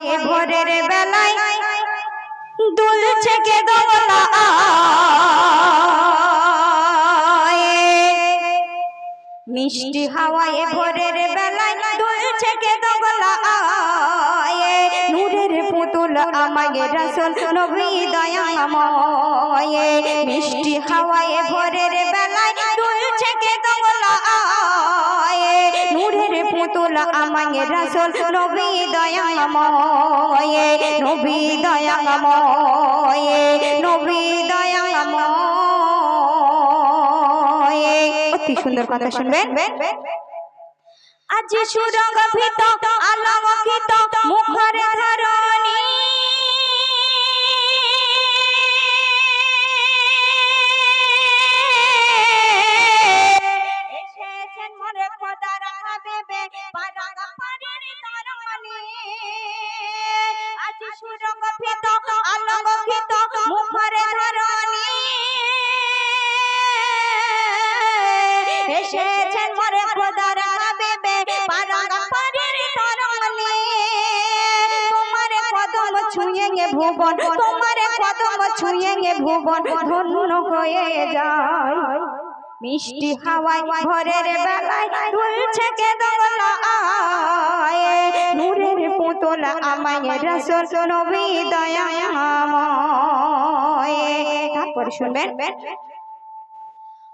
ভোরের বেলায় দুলছে কে দোলা মিষ্টি হাওয়ায় ভোরের বেলায় দুলছে কে দোলা নূরের পুতুল আমায় রসুল নবী দয়াময় মিষ্টি হাওয়ায় ভোরের বেলায় দুলছে কে দোলা আমায় রসুল নবী দয়াময় নবী দয়াময় নবী দয়াময়। অতি সুন্দর কথা শুনবেন। আজ আলোকিত, মুখরে ধরণী। এসেছেন খোদার হাবিবে পারাঙ্গা পারের তরণী তোমার কদম ছুঁয়ে গে ভুবন, তোমার কদম ছুঁয়ে গে ভুবন, ধন্য হয়ে যায়। মিষ্টি হাওয়ায় ভোরের বেলায় দুলছে কে দোলা নূরের পুতুল আমায় রসুল নবী দয়াময় তারপর শুনবেন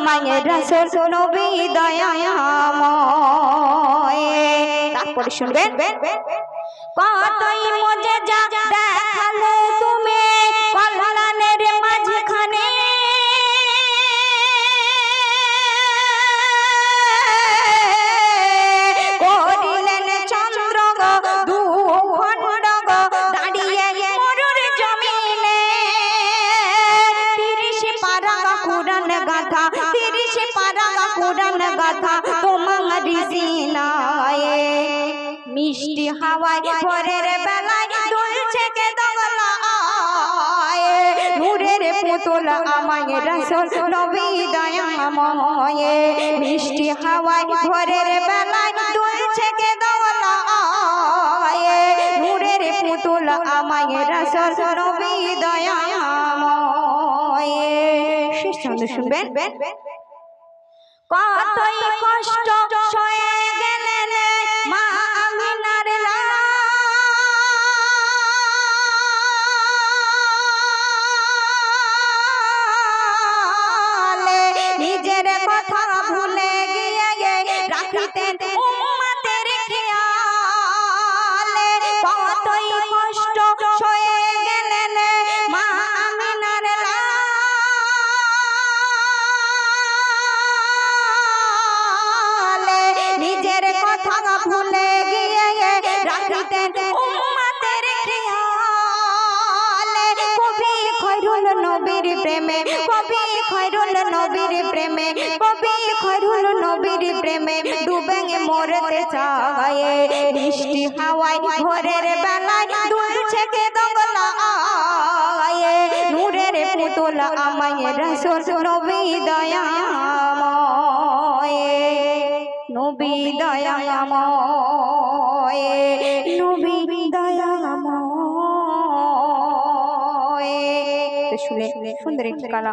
আমায় রসুল নবী দয়াময়। তারপর শুনবেন। কতই মজে যা দেখালে তুমি। মিষ্টি হাওয়ায় ভোরের বেলায় দুলছে কে দগলা নূরের পুতুল আমায় রসুল নবী দয়াময় মিষ্টি হাওয়ায় ভোরের বেলায় দুলছে কে নূরের পুতুল আমায় রসুল নবী দয়াময় শুনবেন? কতই কষ্ট ভুলে গিয়ে রাখিতেন উম্মতের খেয়ালে। কবি খৈরুল নবীর প্রেমে, কবি খৈরুল নবীর প্রেমে, কবি খৈরুল নবীর প্রেমে ডুবে মরতে চায়। বৃষ্টি হাওয়ায় ভোরের বেলায় দুলছে কে দগলা নূরের পুতুল আমায় রসুল নবী দয়াময়। নবী দয়াময়। নবী দয়াময় শুনে সুন্দর কালা